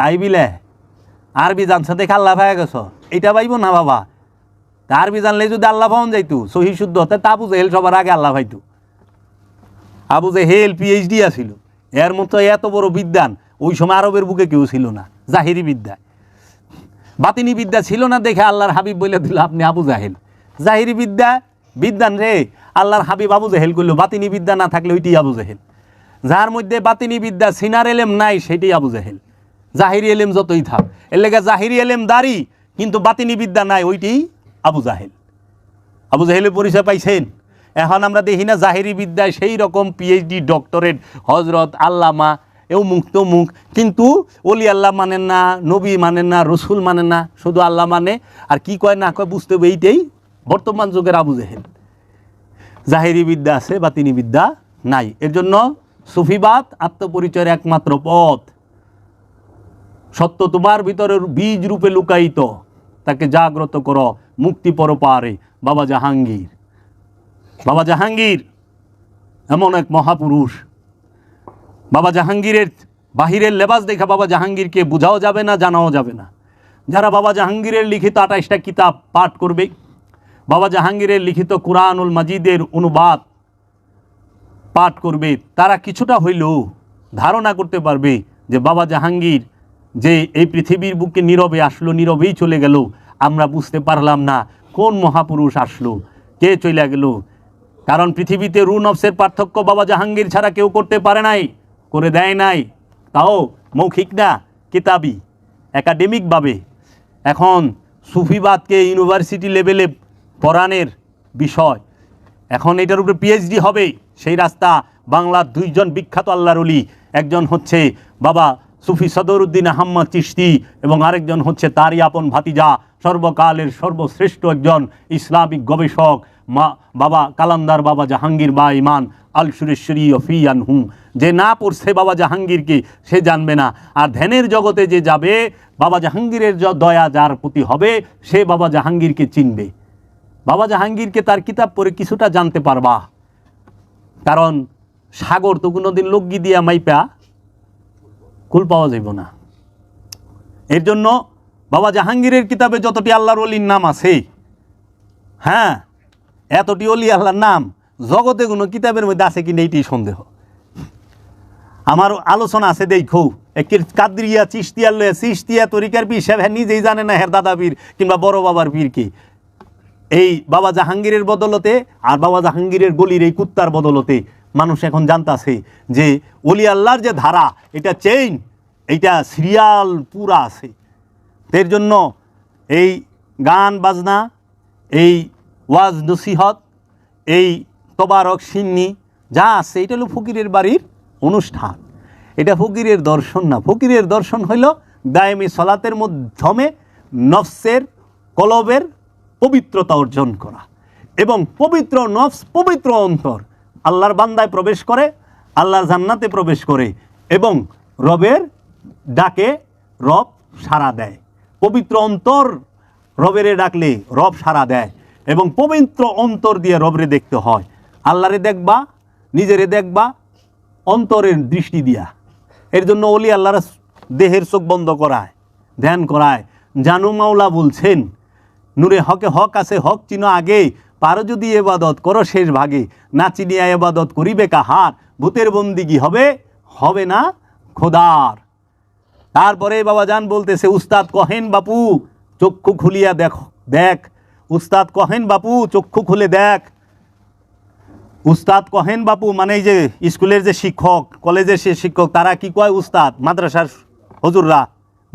তাই বিলে? আরবি জানছে দেখে আল্লাহ ভাই গেছ। এটা পাইব না বাবা? তা আরবি জানলে যদি আল্লাহ পাওয়া যাইতো, সহি শুদ্ধ হতে, তা বুঝে হেল সবার আগে আল্লাহ ভাইতো। আবু যে হেল পিএইচডি আছিল। এর মতো এত বড় বিদ্যান ওই সময় আরবের বুকে কেউ ছিল না, জাহিরি বিদ্যা। বাতিনি বিদ্যা ছিল না দেখে আল্লাহর হাবিব বলে দিল, আপনি আবু জাহেল। জাহিরি বিদ্যা, বিদ্যান রে, আল্লাহর হাবিব আবু জাহেল করল বাতিনি বিদ্যা না থাকলে ওইটি আবু জাহেল। যার মধ্যে বাতিনি বিদ্যা সিনার এলেম নাই, সেটাই আবু জাহেল। জাহিরি এলেম যতই থাক, এর লেগে জাহিরি এলেম দাঁড়ি, কিন্তু বাতিনি বিদ্যা নাই, ওইটি আবু জাহেল। আবু জাহেলের পরিচয় পাইছেন? এখন আমরা দেখি না জাহেরি বিদ্যায় সেই রকম পিএইচডি ডক্টরেট হজরত আল্লামা, এও মুখ তো মুখ, কিন্তু অলি আল্লাহ মানেন না, নবী মানেন না, রসুল মানেন না, শুধু আল্লাহ মানে আর কি কয় না কয় বুঝতে হবে এইটাই বর্তমান যুগের আবু জাহেল। জাহেরি বিদ্যা আছে, বাতিনি বিদ্যা নাই। এর জন্য সুফিবাদ আত্মপরিচয়ের একমাত্র পথ। সত্য তোমার ভিতরে বীজ রূপে লুকায়িত। তাকে জাগ্রত কর, মুক্তি পর পারে, বাবা জাহাঙ্গীর। বাবা জাহাঙ্গীর, এমন এক মহাপুরুষ। বাবা জাহাঙ্গীরের বাহিরের লেবাস দেখা বাবা জাহাঙ্গীরকে বোঝাও যাবে না, জানাও যাবে না। যারা বাবা জাহাঙ্গীরের লিখিত আঠাশটা কিতাব পাঠ করবে, বাবা জাহাঙ্গীরের লিখিত কুরআনুল মাজিদের অনুবাদ পাঠ করবে, তারা কিছুটা হইলেও ধারণা করতে পারবে যে বাবা জাহাঙ্গীর যে এই পৃথিবীর বুকে নীরবে আসলো, নীরবেই চলে গেল। আমরা বুঝতে পারলাম না কোন মহাপুরুষ আসলো, কে চলে গেল। কারণ পৃথিবীতে রু নফসের পার্থক্য বাবা জাহাঙ্গীর ছাড়া কেউ করতে পারে নাই, করে দেয় নাই। তাও মৌখিক না, কিতাবি একাডেমিকভাবে এখন সুফিবাদকে ইউনিভার্সিটি লেভেলে পড়ানের বিষয়। এখন এটার উপরে পিএইচডি হবে, সেই রাস্তা বাংলার দুইজন বিখ্যাত আল্লাহর অলি একজন হচ্ছে বাবা সুফি সদরুদ্দিন আহম্মদ চিশতি এবং আরেকজন হচ্ছে তারই আপন ভাতিজা, সর্বকালের সর্বশ্রেষ্ঠ একজন ইসলামিক গবেষক, মা, বাবা কালান্দার বাবা জাহাঙ্গীর বা ইমান আল সুরেশ্বরী ফিয়ান হুম যে না পড়ছে বাবা জাহাঙ্গীরকে, সে জানবে না। আর ধ্যানের জগতে যে যাবে, বাবা জাহাঙ্গীরের দয়া যার প্রতি হবে, সে বাবা জাহাঙ্গীরকে চিনবে। বাবা জাহাঙ্গীরকে তার কিতাব পড়ে কিছুটা জানতে পারবা। কারণ সাগর তো কোনোদিন লগ্গি দিয়া মাইপা কুল পাওয়া যাইব না। এর জন্য বাবা জাহাঙ্গীরের কিতাবে যতটি আল্লাহর অলির নাম আছে হ্যাঁ এতটি অলি আল্লাহর নাম, জগতে কোনো কিতাবের মধ্যে আছে কিনা এইটাই সন্দেহ। আমার আলোচনা আছে দেখো একের কাদরিয়া চিস্তিয়া লয়ে চিস্তিয়া তরিকার পীর সাহেব হ্যাঁ নিজেই জানে না হের দাদা পীর কিংবা বড় বাবার পীর কি। এই বাবা জাহাঙ্গীরের বদলতে আর বাবা জাহাঙ্গীরের গলির এই কুত্তার বদলতে মানুষ এখন জানতাছে যে অলি আল্লাহর যে ধারা, এটা চেইন এইটা সিরিয়াল পুরা আছে। এর জন্য এই গান বাজনা, এই ওয়াজ নসিহত, এই তবারক সিন্নি যা আছে, এটা হলো ফকিরের বাড়ির অনুষ্ঠান। এটা ফকিরের দর্শন না। ফকিরের দর্শন হইল দায়মি সলাতের মাধ্যমে নফসের কলবের পবিত্রতা অর্জন করা। এবং পবিত্র নফস, পবিত্র অন্তর আল্লাহর বান্দায় প্রবেশ করে, আল্লাহর জান্নাতে প্রবেশ করে এবং রবের ডাকে রব সাড়া দেয়। পবিত্র অন্তর রবেরে ডাকলে রব সাড়া দেয় এবং পবিত্র অন্তর দিয়ে রবরে দেখতে হয়। আল্লাহরে দেখবা, নিজেরে দেখবা, অন্তরের দৃষ্টি দিয়া। এর জন্য অলি আল্লাহর দেহের চোখ বন্ধ করায়, ধ্যান করায়। জানু মাওলা বলছেন, নূরে হকে হক আছে, হক চিনো আগে। পারো যদি এবাদত করো শেষ ভাগে। না চিনিয়া এবাদত করিবে কাহার? ভূতের বন্দিগি হবে? হবে না খোদার। তারপরে বাবা জান বলতেছে, উস্তাদ কহেন বাপু, চক্ষু খুলিয়া দেখ দেখ। উস্তাদ কহেন বাপু, চক্ষু খুলে দেখ। উস্তাদ কহেন বাপু মানে এই যে স্কুলের যে শিক্ষক, কলেজের সে শিক্ষক, তারা কি কয় উস্তাদ? মাদ্রাসার হজুররা,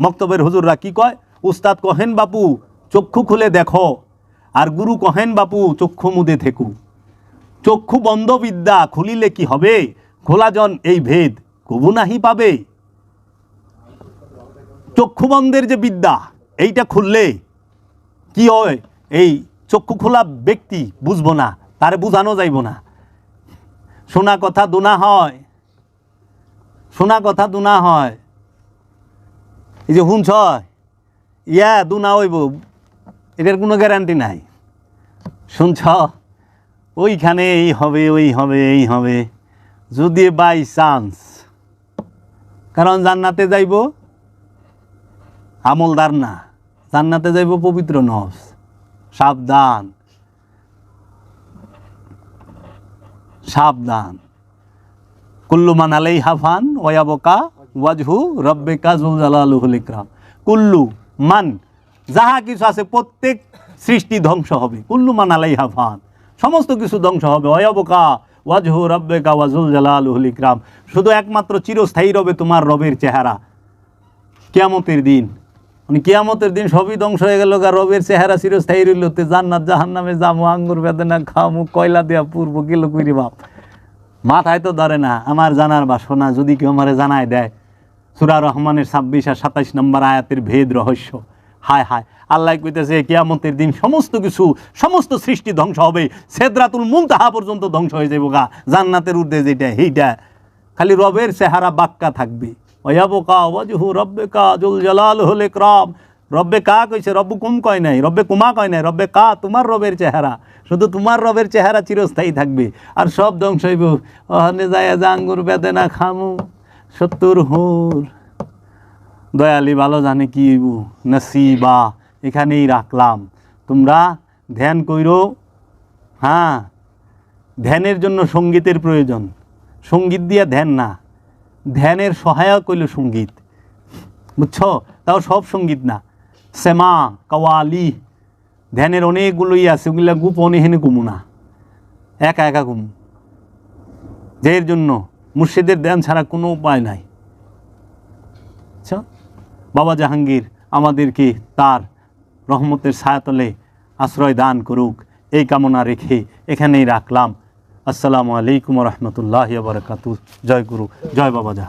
মক্তবের হজুররা কি কয়? উস্তাদ কহেন বাপু, চক্ষু খুলে দেখো। আর গুরু কহেন বাপু, চক্ষু মুদে থেকু। চক্ষু বন্ধ বিদ্যা খুলিলে কি হবে? খোলাজন এই ভেদ, কবু নাহি পাবে? চক্ষু বন্ধের যে বিদ্যা, এইটা খুললে কি হয়? এই চক্ষু খোলা ব্যক্তি বুঝব না, তারে বুঝানো যাইব না। শোনা কথা দুনা হয়, শোনা কথা দোনা হয়। এই যে শুনছ? ইয়া দুনা হইব এটার কোনো গ্যারান্টি নাই। শুনছ? ওইখানে এই হবে, ওই হবে, এই হবে। যদি বাই চান্স কারণ জান্নাতে যাইব আমলদার না, জান্নাতে যাইব পবিত্র নফস, সাবধান। সাবধান। কুল্লু মান আলাই হাফান ওয়াবকা ওয়াজহু রব্বেকা জুল জালালুহুল ইকরাম। কুল্লু মান যাহা কিছু আছে প্রত্যেক সৃষ্টি ধ্বংস হবে। কুল্লু মানালাই হাফান সমস্ত কিছু ধ্বংস হবে। ওয়াবকা ওয়াজহু রব্বেকা ওয়াজুল জালালুহুল ইকরাম। শুধু একমাত্র চিরস্থায়ী রবে তোমার রবের চেহারা। কেয়ামতের দিন। মানে কিয়ামতের দিন সবই ধ্বংস হয়ে গেল গা, রবের চেহারা চিরস্থায়ী রইল। তে জান্নাত জাহান নামে যাব আঙ্গুর বেদনা খামু, কয়লা দেয়া পূর্ব, গেল কইরে বাপ। মাথায় তো ধরে না, আমার জানার বা বাসনা যদি কেউ আমারে জানায় দেয়। সুরা রহমানের ছাব্বিশ আর সাতাইশ নম্বর আয়াতের ভেদ রহস্য। হায় হায়, আল্লাহ কইতেছে, কিয়ামতের দিন সমস্ত কিছু, সমস্ত সৃষ্টি ধ্বংস হবে, সেদরাতুল মুনতাহা পর্যন্ত ধ্বংস হয়ে যাব গা, জান্নাতের উর্ধে যেটা, সেইটা। খালি রবের চেহারা বাক্কা থাকবে। ওয়াবকা ওয়াজহু রব্বেকা জুল জালাল হল ইকরাম। রব্বে কা কইছে, রব্বু কুম কয় নাই, রব্বে কুমা কয় নাই, রব্বে কা তোমার রবের চেহারা। শুধু তোমার রবের চেহারা চিরস্থায়ী থাকবে। আর সব ধ্বংস হইব। ওখানে যায় জাঙ্গুর বেদনা খামু, সত্তর হুর। দয়ালি ভালো জানে কি নসিবা, এখানেই রাখলাম। তোমরা ধ্যান কইরো হ্যাঁ ধ্যানের জন্য সঙ্গীতের প্রয়োজন। সংগীত দিয়া ধ্যান না, ধ্যানের সহায়ক হইল সংগীত। বুঝছ? তাও সব সংগীত না। সেমা, কাওয়ালি, ধ্যানের অনেকগুলোই আছে, ওগুলা গোপন এখানে কুমু না। একা একা কুমু যের জন্য মুর্শিদের ধ্যান ছাড়া কোনো উপায় নাই। আচ্ছা বাবা জাহাঙ্গীর আমাদেরকে তার রহমতের সায়াতলে আশ্রয় দান করুক? এই কামনা রেখে এখানেই রাখলাম। আসসালামু আলাইকুম রহমতুল্লাহ বরকাত জয় গুরু, জয় বাবা জাহাঙ্গীর।